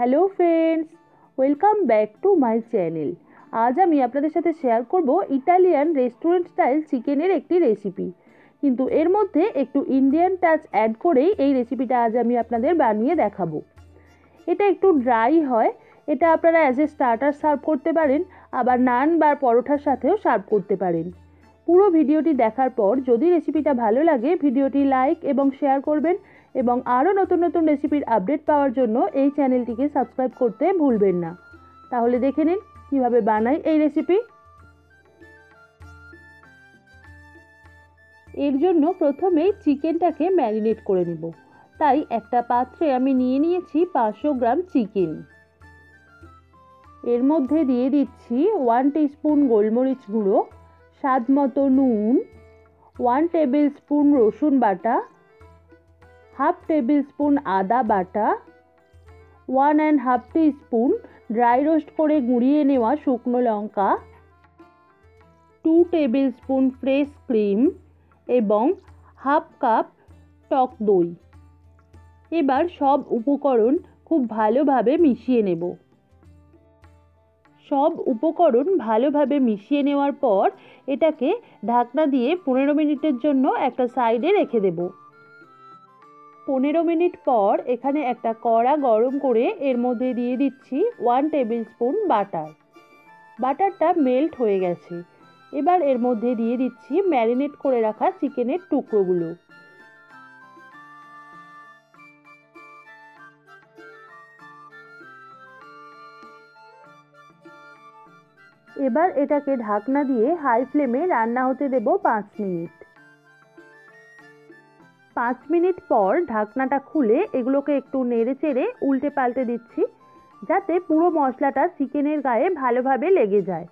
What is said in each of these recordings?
Hello friends, welcome back to my channel. আজ আমি আপনাদের সাথে শেয়ার করব ইটালিয়ান রেস্টুরেন্ট স্টাইল চিকেনের একটি রেসিপি। কিন্তু এর মধ্যে একটু ইন্ডিয়ান টাচ অ্যাড করেই এই রেসিপিটা আজ আমি আপনাদের বানিয়ে দেখাবো। এটা একটু ড্রাই হয়, এটা আপনারা অ্যাজ এ স্টার্টার সার্ভ করতে পারেন, আবার নান বা পরোটার সাথেও সার্ভ করতে পারেন। পুরো ভিডিওটি দেখার পর যদি রেসিপিটা ভালো লাগে, ভিডিওটি লাইক এবং শেয়ার করবেন এবং আরও নতুন নতুন রেসিপির আপডেট পাওয়ার জন্য এই চ্যানেলটিকে সাবস্ক্রাইব করতে ভুলবেন না। তাহলে দেখে নিন কীভাবে বানাই এই রেসিপি। এর জন্য প্রথমেই চিকেনটাকে ম্যারিনেট করে নেব। তাই একটা পাত্রে আমি নিয়ে নিয়েছি পাঁচশো গ্রাম চিকেন। এর মধ্যে দিয়ে দিচ্ছি ওয়ান স্পুন গোলমরিচ গুঁড়ো স্বাদ মতো নুন, ওয়ান টেবিল স্পুন রসুন বাটা হাফ টেবিল স্পুন আদা বাটা, one and half teaspoon dry roast করে গুঁড়িয়ে নেওয়া শুকনো লঙ্কা, two tablespoon fresh cream এবং হাফ কাপ টক দই। এবার সব উপকরণ খুব ভালোভাবে মিশিয়ে নেব। সব উপকরণ ভালোভাবে মিশিয়ে নেওয়ার পর এটাকে ঢাকনা দিয়ে পনেরো মিনিটের জন্য একটা সাইডে রেখে দেব। পনেরো মিনিট পর এখানে একটা কড়া গরম করে এর মধ্যে দিয়ে দিচ্ছি ওয়ান টেবিল স্পুন বাটার বাটারটা মেল্ট হয়ে গেছে। এবার এর মধ্যে দিয়ে দিচ্ছি ম্যারিনেট করে রাখা চিকেনের টুকরোগুলো। এবার এটাকে ঢাকনা দিয়ে হাই ফ্লেমে রান্না হতে দেব পাঁচ মিনিট। পাঁচ মিনিট পর ঢাকনাটা খুলে এগুলোকে একটু নেড়ে চেড়ে উল্টে পাল্টে দিচ্ছি, যাতে পুরো মশলাটা চিকেনের গায়ে ভালোভাবে লেগে যায়।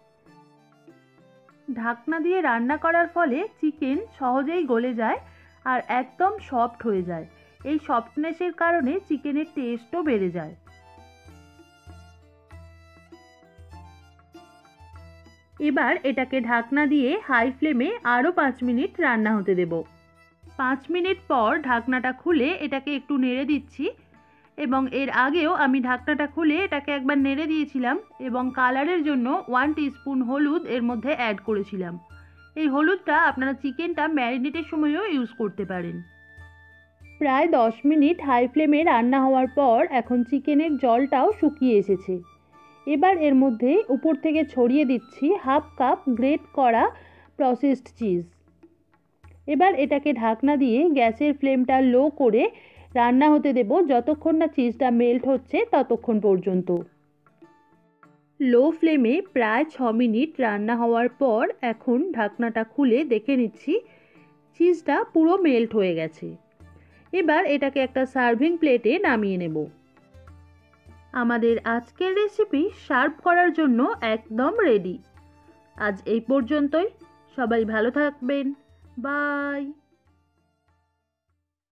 ঢাকনা দিয়ে রান্না করার ফলে চিকেন সহজেই গলে যায় আর একদম সফট হয়ে যায়। এই সফটনেসের কারণে চিকেনের টেস্টও বেড়ে যায়। এবার এটাকে ঢাকনা দিয়ে হাই ফ্লেমে আরও পাঁচ মিনিট রান্না হতে দেব। পাঁচ মিনিট পর ঢাকনাটা খুলে এটাকে একটু নেড়ে দিচ্ছি এবং এর আগেও আমি ঢাকনাটা খুলে এটাকে একবার নেড়ে দিয়েছিলাম এবং কালারের জন্য ওয়ান স্পুন হলুদ এর মধ্যে অ্যাড করেছিলাম। এই হলুদটা আপনারা চিকেনটা ম্যারিনেটের সময়ও ইউজ করতে পারেন। প্রায় দশ মিনিট হাই ফ্লেমে রান্না হওয়ার পর এখন চিকেনের জলটাও শুকিয়ে এসেছে। এবার এর মধ্যে উপর থেকে ছড়িয়ে দিচ্ছি হাফ কাপ গ্রেট করা প্রসেসড চিজ এবার এটাকে ঢাকনা দিয়ে গ্যাসের ফ্লেমটা লো করে রান্না হতে দেব যতক্ষণ না চিজটা মেল্ট হচ্ছে ততক্ষণ পর্যন্ত। লো ফ্লেমে প্রায় ছ মিনিট রান্না হওয়ার পর এখন ঢাকনাটা খুলে দেখে নিচ্ছি চিজটা পুরো মেল্ট হয়ে গেছে। এবার এটাকে একটা সার্ভিং প্লেটে নামিয়ে নেব। আমাদের আজকের রেসিপি সার্ভ করার জন্য একদম রেডি আজ এই পর্যন্তই। সবাই ভালো থাকবেন। Bye.